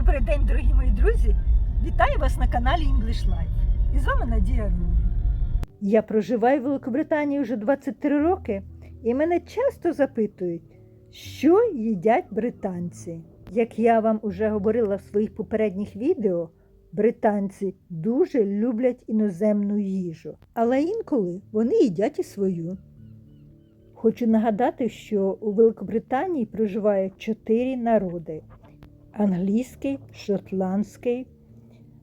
Добрий день, дорогі мої друзі! Вітаю вас на каналі English Life. І з вами Надія Рулі. Я проживаю в Великобританії вже 23 роки, і мене часто запитують, що їдять британці. Як я вам уже говорила в своїх попередніх відео, британці дуже люблять іноземну їжу, але інколи вони їдять і свою. Хочу нагадати, що у Великобританії проживає чотири народи: англійський, шотландський,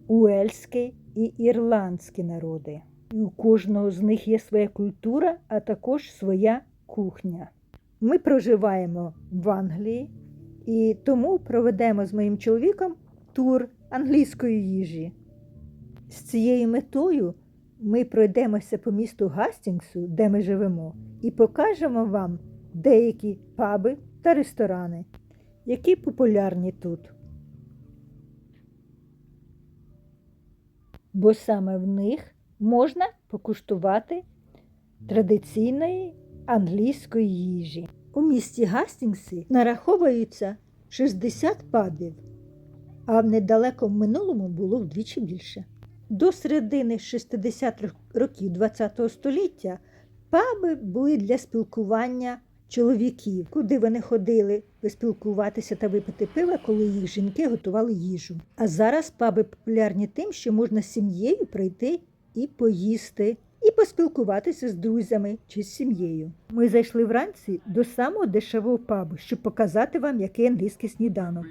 уельський і ірландський народи. І у кожного з них є своя культура, а також своя кухня. Ми проживаємо в Англії і тому проведемо з моїм чоловіком тур англійської їжі. З цією метою ми пройдемося по місту Гастінгсу, де ми живемо, і покажемо вам деякі паби та ресторани, які популярні тут. Бо саме в них можна покуштувати традиційної англійської їжі. У місті Гастінгсі нараховується 60 пабів, а в недалекому минулому було вдвічі більше. До середини 60-х років ХХ століття паби були для спілкування чоловіків, куди вони ходили поспілкуватися та випити пива, коли їх жінки готували їжу. А зараз паби популярні тим, що можна з сім'єю прийти і поїсти, і поспілкуватися з друзями чи з сім'єю. Ми зайшли вранці до самого дешевого пабу, щоб показати вам, який англійський сніданок.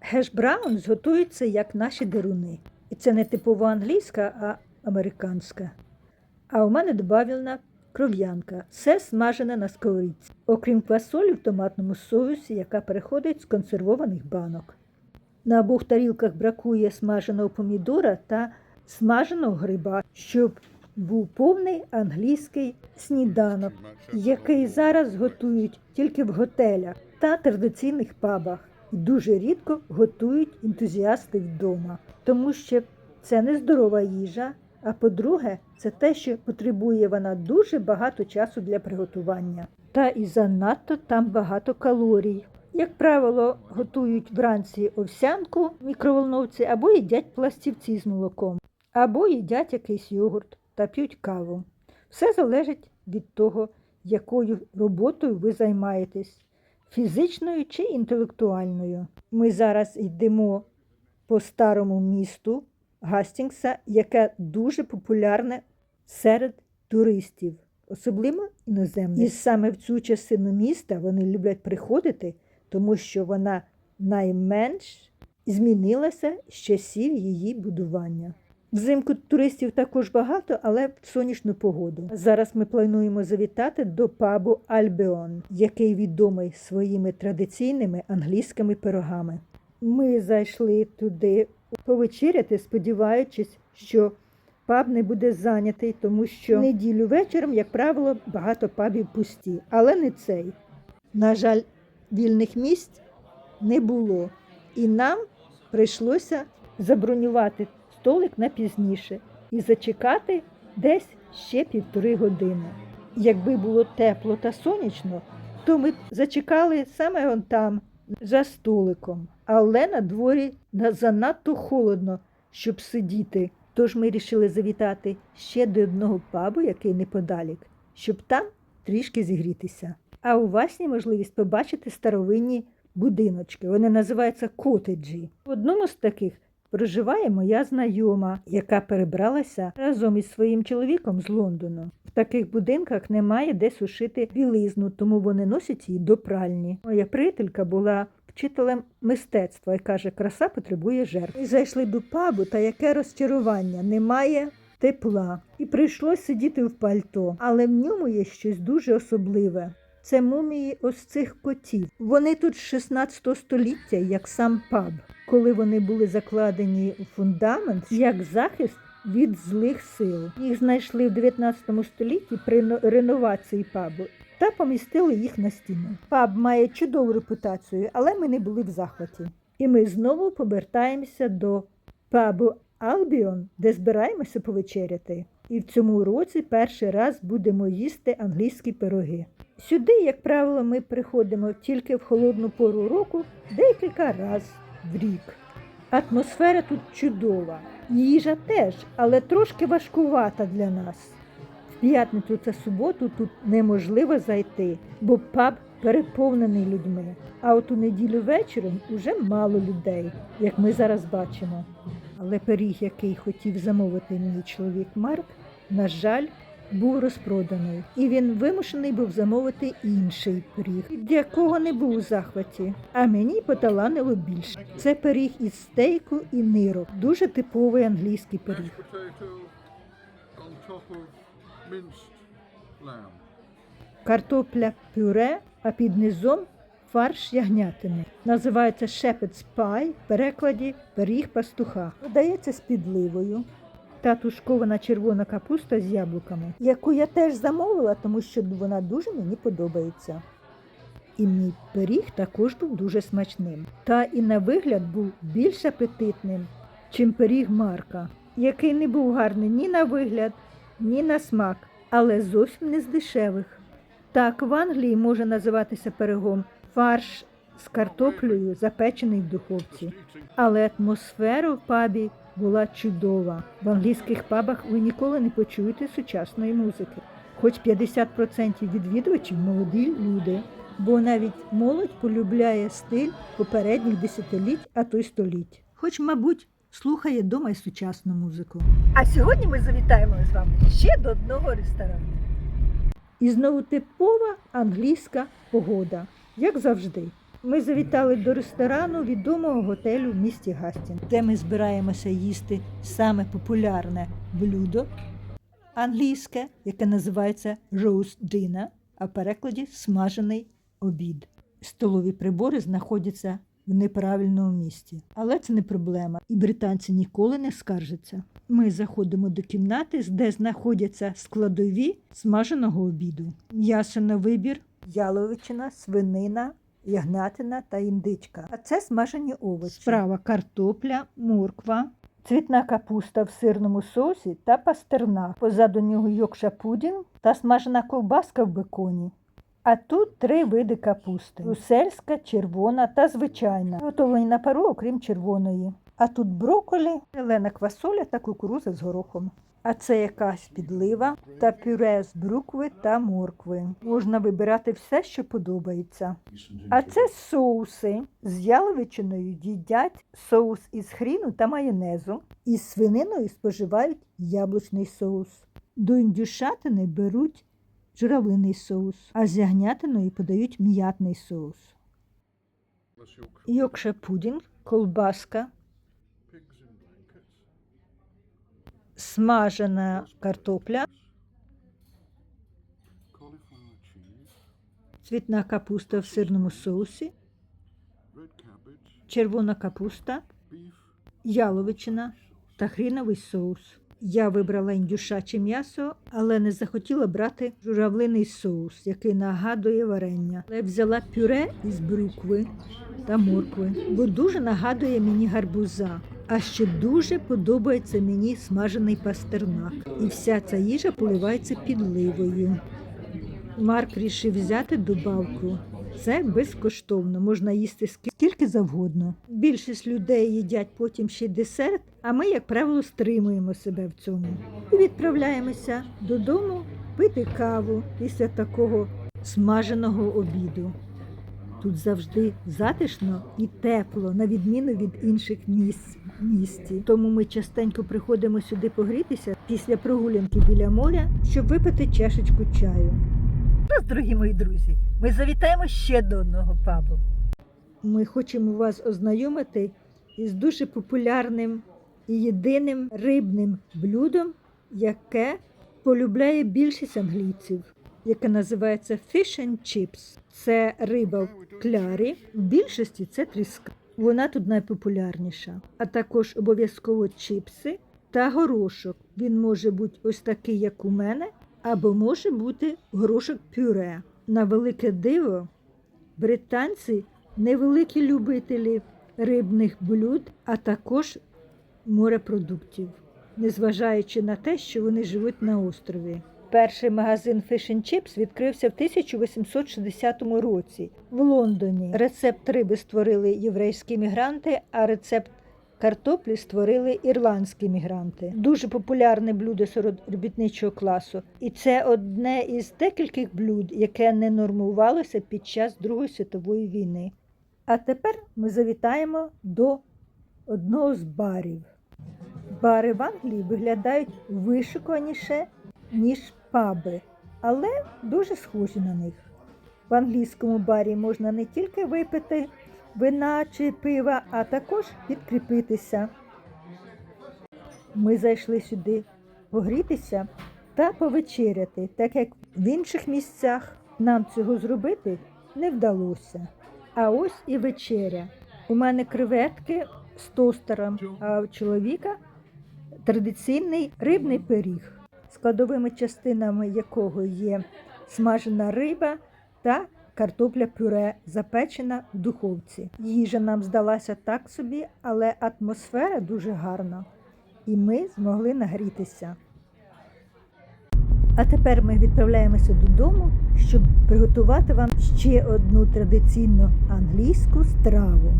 Хеш браунс готуються як наші деруни. І це не типово англійська, а американська. А у мене додавлена кров'янка. Все смажене на сковорідці. Окрім квасолі в томатному соусі, яка переходить з консервованих банок. На обох тарілках бракує смаженого помідора та смаженого гриба, щоб був повний англійський сніданок, який зараз готують тільки в готелях та традиційних пабах. Дуже рідко готують ентузіасти вдома, тому що це не здорова їжа. А по-друге, це те, що потребує вона дуже багато часу для приготування. Та і занадто там багато калорій. Як правило, готують вранці овсянку мікроволновці або їдять пластівці з молоком, або їдять якийсь йогурт та п'ють каву. Все залежить від того, якою роботою ви займаєтесь фізичною чи інтелектуальною. Ми зараз йдемо по старому місту Гастінгса, яке дуже популярне серед туристів, особливо іноземних. І саме в цю частину міста вони люблять приходити, тому що вона найменш змінилася з часів її будування. Взимку туристів також багато, але в сонячну погоду. Зараз ми плануємо завітати до пабу Альбеон, який відомий своїми традиційними англійськими пирогами. Ми зайшли туди повечеряти, сподіваючись, що паб не буде зайнятий, тому що в неділю вечором, як правило, багато пабів пусті, але не цей. На жаль, вільних місць не було, і нам прийшлося забронювати столик на пізніше і зачекати десь ще півтори години. Якби було тепло та сонячно, то ми б зачекали саме он там, за столиком. Але на дворі занадто холодно, щоб сидіти. Тож ми вирішили завітати ще до одного пабу, який неподалік, щоб там трішки зігрітися. А у вас є можливість побачити старовинні будиночки. Вони називаються котеджі. В одному з таких проживає моя знайома, яка перебралася разом із своїм чоловіком з Лондону. В таких будинках немає де сушити білизну, тому вони носять її до пральні. Моя приятелька була вчителем мистецтва і каже, краса потребує жертв. Ми зайшли до пабу, та яке розчарування немає. Тепла, і прийшлось сидіти в пальто, але в ньому є щось дуже особливе. Це мумії ось цих котів. Вони тут з 16 століття, як сам паб, коли вони були закладені у фундамент як захист від злих сил. Їх знайшли в 19 столітті при реновації пабу та помістили їх на стіну. Паб має чудову репутацію, але ми не були в захваті. І ми знову повертаємося до пабу Албіон, де збираємося повечеряти. І в цьому році перший раз будемо їсти англійські пироги. Сюди, як правило, ми приходимо тільки в холодну пору року декілька разів в рік. Атмосфера тут чудова. Їжа теж, але трошки важкувата для нас. В п'ятницю та суботу тут неможливо зайти, бо паб переповнений людьми. А от у неділю вечором уже мало людей, як ми зараз бачимо. Але пиріг, який хотів замовити мій чоловік Марк, на жаль, був розпроданий, і він вимушений був замовити інший пиріг, якого не був у захваті. А мені поталанило більше. Це пиріг із стейку і нирок, дуже типовий англійський пиріг. Картопля пюре, а під низом фарш ягнятини. Називається shepherd's pie, в перекладі пиріг пастуха. Подається з підливою та тушкована червона капуста з яблуками, яку я теж замовила, тому що вона дуже мені подобається. І мій пиріг також був дуже смачним. Та і на вигляд був більш апетитним, чим пиріг Марка, який не був гарний ні на вигляд, ні на смак, але зовсім не з дешевих. Так, в Англії може називатися пирогом фарш з картоплею, запечений в духовці. Але атмосфера в пабі була чудова. В англійських пабах ви ніколи не почуєте сучасної музики. Хоч 50% відвідувачів молоді люди, бо навіть молодь полюбляє стиль попередніх десятиліть, а то й століть. Хоч, мабуть, слухає дома й сучасну музику. А сьогодні ми завітаємо з вами ще до одного ресторану. І знову типова англійська погода, як завжди. Ми завітали до ресторану відомого готелю в місті Гастін, де ми збираємося їсти саме популярне блюдо англійське, яке називається roast dinner, а в перекладі смажений обід. Столові прибори знаходяться в неправильному місці. Але це не проблема, і британці ніколи не скаржаться. Ми заходимо до кімнати, де знаходяться складові смаженого обіду. М'ясо на вибір, яловичина, свинина, ягнятина та індичка. А це смажені овочі. Справа картопля, морква, цвітна капуста в сирному соусі та пастернак. Позаду нього йокша пудінг та смажена ковбаска в беконі. А тут три види капусти: брусельська, червона та звичайна, готовлені на пару, окрім червоної. А тут брокколі, зелена квасоля та кукуруза з горохом. А це якась підлива та пюре з брукви та моркви. Можна вибирати все, що подобається. А це соуси з яловичиною їдять соус із хріну та майонезу. Із свининою споживають яблучний соус. До індюшатини беруть журавлиний соус, а з ягнятиною подають м'ятний соус. Йокша пудінг, колбаска, смажена картопля, цвітна капуста в сирному соусі, червона капуста, яловичина та хріновий соус. Я вибрала індюшаче м'ясо, але не захотіла брати журавлиний соус, який нагадує варення. Але взяла пюре із брукви та моркви, бо дуже нагадує мені гарбуза. А ще дуже подобається мені смажений пастернак. І вся ця їжа поливається підливою. Марк рішив взяти добавку. Це безкоштовно, можна їсти скі- скільки завгодно. Більшість людей їдять потім ще десерт, а ми, як правило, стримуємо себе в цьому. І відправляємося додому пити каву після такого смаженого обіду. Тут завжди затишно і тепло, на відміну від інших місць місті. Тому ми частенько приходимо сюди погрітися після прогулянки біля моря, щоб випити чашечку чаю. Раз, дорогі мої друзі, ми завітаємо ще до одного пабу. Ми хочемо вас ознайомити із дуже популярним і єдиним рибним блюдом, яке полюбляє більшість англійців, яке називається fish and chips. Це риба в клярі. В більшості це тріска. Вона тут найпопулярніша. А також обов'язково чіпси та горошок. Він може бути ось такий, як у мене, або може бути горошок пюре. На велике диво, британці невеликі любителі рибних блюд, а також морепродуктів. незважаючи на те, що вони живуть на острові. Перший магазин Fish and Chips відкрився в 1860 році в Лондоні. Рецепт риби створили єврейські мігранти, а рецепт картоплі створили ірландські мігранти. Дуже популярне блюдо серед робітничого класу. І це одне із декількох блюд, яке не нормувалося під час Другої світової війни. А тепер ми завітаємо до одного з барів. Бари в Англії виглядають вишуканіше, ніж паби, але дуже схожі на них. В англійському барі можна не тільки випити вина чи пива, а також підкріпитися. Ми зайшли сюди погрітися та повечеряти, так як в інших місцях нам цього зробити не вдалося. А ось і вечеря. У мене креветки з тостером, а у чоловіка традиційний рибний пиріг, складовими частинами якого є смажена риба та картопля пюре, запечена в духовці. Їжа нам здалася так собі, але атмосфера дуже гарна, і ми змогли нагрітися. А тепер ми відправляємося додому, щоб приготувати вам ще одну традиційну англійську страву.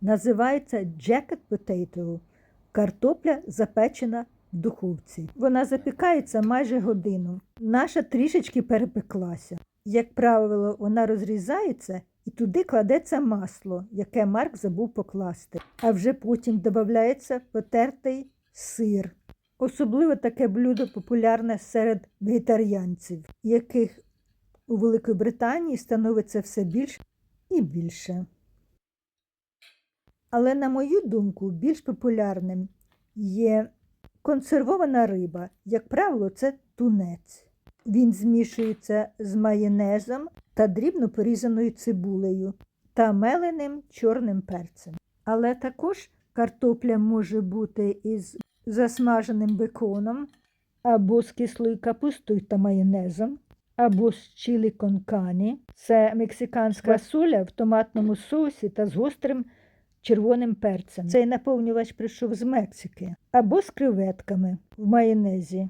Називається jacket potato – картопля запечена в духовці. Вона запікається майже годину. Наша трішечки перепеклася. Як правило, вона розрізається і туди кладеться масло, яке Марк забув покласти. А вже потім додається потертий сир. Особливо таке блюдо популярне серед вегетаріанців, яких у Великій Британії становиться все більше і більше. Але, на мою думку, більш популярним є консервована риба. Як правило, це тунець. Він змішується з майонезом та дрібно порізаною цибулею та меленим чорним перцем. Але також картопля може бути із засмаженим беконом, або з кислою капустою та майонезом, або з чилі конкані. Це мексиканська соля в томатному соусі та з гострим червоним перцем. Цей наповнювач прийшов з Мексики, або з креветками в майонезі.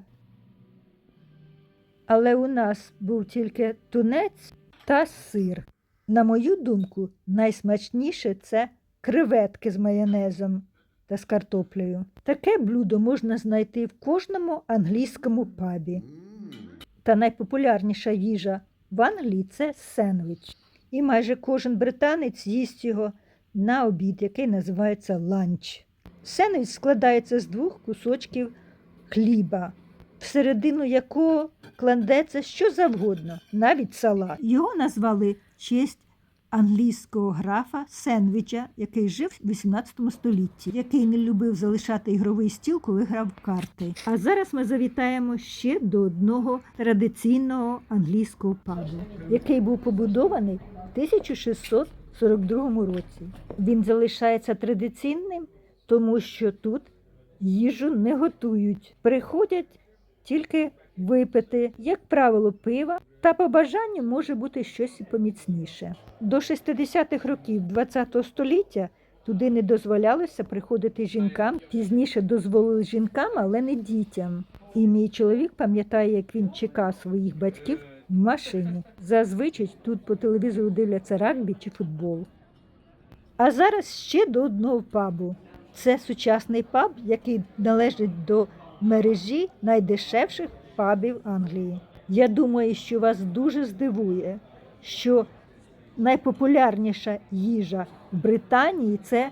Але у нас був тільки тунець та сир. На мою думку, найсмачніше це креветки з майонезом та з картоплею. Таке блюдо можна знайти в кожному англійському пабі. Та найпопулярніша їжа в Англії це сендвіч. І майже кожен британець їсть його на обід, який називається ланч. Сендвіч складається з двох кусочків хліба, всередину якого кладеться що завгодно, навіть салат. Його назвали честь англійського графа Сендвіча, який жив в 18 столітті, який не любив залишати ігровий стіл, коли грав в карти. А зараз ми завітаємо ще до одного традиційного англійського пабу, який був побудований в 1642 році. Він залишається традиційним, тому що тут їжу не готують. Приходять тільки випити, як правило, пива, та по бажанню може бути щось поміцніше. До 60-х років ХХ століття туди не дозволялося приходити жінкам. Пізніше дозволили жінкам, але не дітям. І мій чоловік пам'ятає, як він чекав своїх батьків в машині. Зазвичай тут по телевізору дивляться рагбі чи футбол. А зараз ще до одного пабу. Це сучасний паб, який належить до мережі найдешевших пабів Англії. Я думаю, що вас дуже здивує, що найпопулярніша їжа в Британії це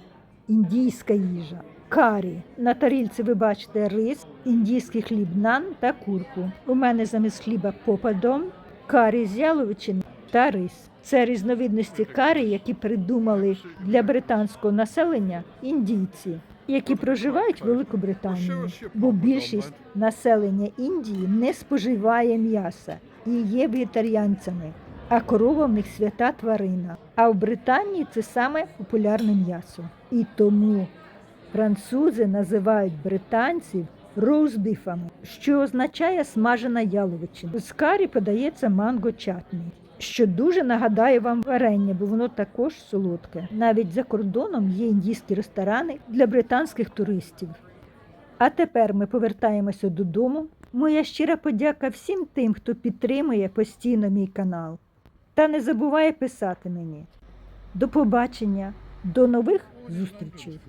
індійська їжа. Карі. На тарілці ви бачите рис, індійський хліб нан та курку. У мене замість хліба попадом, карі з яловичини та рис. Це різновидності карі, які придумали для британського населення індійці, які проживають в Великобританії. Бо більшість населення Індії не споживає м'яса і є вегетаріанцями, а корова в них свята тварина. А в Британії це саме популярне м'ясо. І тому французи називають британців роузбіфами, що означає смажена яловичина. З карі подається манго чатні, що дуже нагадає вам варення, бо воно також солодке. Навіть за кордоном є індійські ресторани для британських туристів. А тепер ми повертаємося додому. Моя щира подяка всім тим, хто підтримує постійно мій канал. Та не забуває писати мені. До побачення, до нових зустрічей!